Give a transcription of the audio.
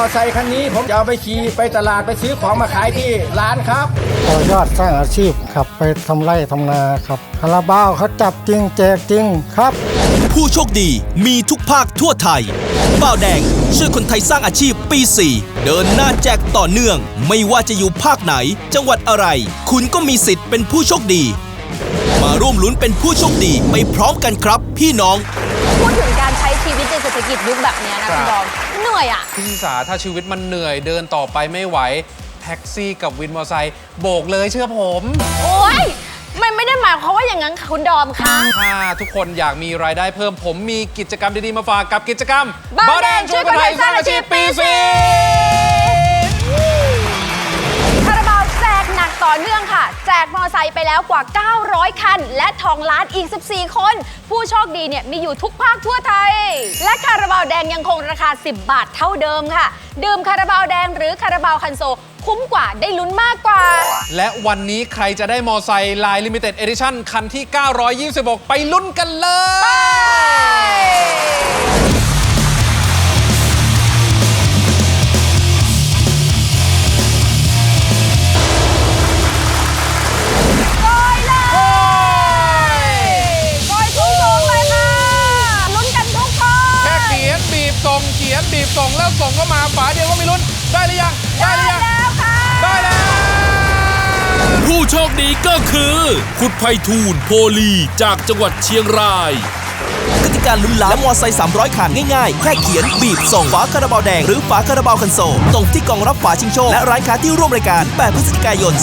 อไซค์คันนี้ ผมจะเอาไปขี่ไปตลาดไปซื้อของมาขายที่ร้านครับต่อยอดสร้างอาชีพครับไปทำไร่ทำนาครับคาราบาวเขาจับจริงแจกจริงครับ ผู้โชคดีมีทุกภาคทั่วไทยบ่าวแดงช่วยคนไทยสร้างอาชีพปี 4 เดินหน้าแจกต่อเนื่อง ไม่ว่าจะอยู่ภาคไหน จังหวัดอะไร คุณก็มีสิทธิ์เป็นผู้โชคดี มาร่วมลุ้นเป็นผู้โชคดีไปพร้อมกันครับ พี่น้องพูดถึงการใช้ชีวิตในเศรษฐกิจยุคแบบเนี้ยนะคุณบอมเหนื่อยอะ พี่ชิสาถ้าชีวิตมันเหนื่อยเดินต่อไปไม่ไหว แท็กซี่กับวินมอเตอร์ไซค์โบกเลยเชื่อผม โอ๊ย มันไม่ได้หมายความว่าอย่างนั้นค่ะคุณดอมคะ ถ้าทุกคนอยากมีรายได้เพิ่มผมมีกิจกรรมดี ๆ มาฝากกับกิจกรรมเบาแดงช่วยคนไทยสร้างอาชีพ กมอไซค์ไปแล้วกว่า 900 คัน และทองล้านอีก 14 คน ผู้โชคดีเนี่ยมีอยู่ทุกภาคทั่วไทย และคาราบาวแดงยังคงราคา 10 บาทเท่าเดิมค่ะ ดื่มคาราบาวแดงหรือคาราบาวคันโซคุ้มกว่าได้ลุ้นมากกว่า และวันนี้ใครจะได้มอไซค์ลายลิมิเต็ดเอดิชั่นคันที่ 926 ไปลุ้นกันเลย ส่งแล้วส่งเข้ามาฝาเดียวก็ไม่ลุ้นได้หรือยังได้หรือยังแล้วค่ะได้แล้ว ผู้โชคดีก็คือ คุณไพฑูรย์โพลีจากจังหวัดเชียงราย กติการลุ้นล้านและมอไซค์300คันง่ายๆ แค่เขียน บีบ ส่งฝาคาราบาวแดง หรือฝาคาราบาวคันโซลตรงที่กล่องรับฝาชิงโชค และร้านค้าที่ร่วมรายการ 8 พฤศจิกายน 2568